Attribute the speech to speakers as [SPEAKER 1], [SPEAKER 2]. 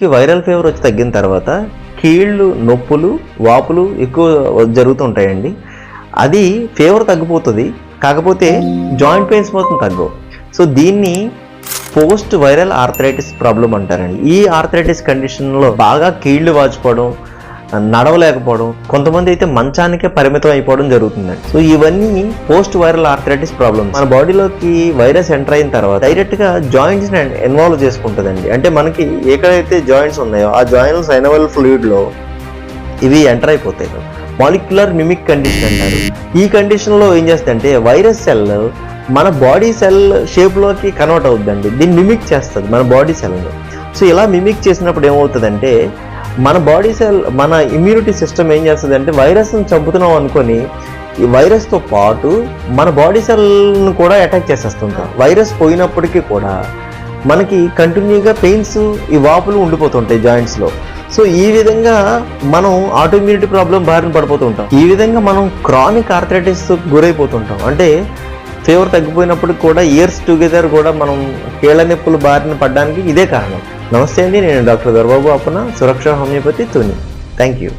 [SPEAKER 1] కి viral fever వచ్చి తగ్గిన తర్వాత కీళ్ళు నొప్పులు వాపులు ఎక్కువ జరుగుతుంటాయండి. అది ఫీవర్ తగ్గిపోతుంది. కాకపోతే జాయింట్ పెయిన్స్ మాత్రం తగ్గవు. సో దీన్ని పోస్ట్ వైరల్ ఆర్థరైటిస్ ప్రాబ్లం అంటారండి. ఈ ఆర్థరైటిస్ కండిషన్లో బాగా కీళ్ళు వాచిపోవడం నడవలేకపోవడం కొంతమంది అయితే మంచానికే పరిమితం అయిపోవడం జరుగుతుందండి. సో ఇవన్నీ పోస్ట్ వైరల్ ఆర్థరైటిస్ ప్రాబ్లమ్స్. మన బాడీలోకి వైరస్ ఎంటర్ అయిన తర్వాత డైరెక్ట్గా జాయింట్స్ ఇన్వాల్వ్ చేసుకుంటుందండి. అంటే మనకి ఎక్కడైతే జాయింట్స్ ఉన్నాయో ఆ జాయింట్స్ ఎనవల్ ఫ్లూయిడ్లో ఇవి ఎంటర్ అయిపోతాయి. మాలిక్యులర్ మిమిక్ కండిషన్ అంటారు. ఈ కండిషన్లో ఏం చేస్తుందంటే వైరస్ సెల్ మన బాడీ సెల్ షేప్లోకి కన్వర్ట్ అవుతుందండి దీన్ని మిమిక్ చేస్తుంది మన బాడీ సెల్ సో ఇలా మిమిక్ చేసినప్పుడు ఏమవుతుందంటే మన బాడీ సెల్ మన ఇమ్యూనిటీ సిస్టమ్ ఏం చేస్తుంది అంటే వైరస్ని చంపుతున్నాం అనుకొని ఈ వైరస్తో పాటు మన బాడీ సెల్ను కూడా అటాక్ చేసేస్తుంటాం. వైరస్ పోయినప్పటికీ కూడా మనకి కంటిన్యూగా పెయిన్స్ ఈ వాపులు ఉండిపోతుంటాయి జాయింట్స్లో సో ఈ విధంగా మనం ఆటోఇమ్యూనిటీ ప్రాబ్లం బారిన పడిపోతుంటాం. ఈ విధంగా మనం క్రానిక్ ఆర్థరైటిస్ గురైపోతుంటాం. అంటే ఫీవర్ తగ్గిపోయినప్పటికి కూడా ఇయర్స్ టుగెదర్ కూడా మనం కీళ్ళ నొప్పులు బారిన పడడానికి ఇదే కారణం. నమస్తే అండి నేను doctor Dorababu Appana Suraksha homeopathy Tuni thank you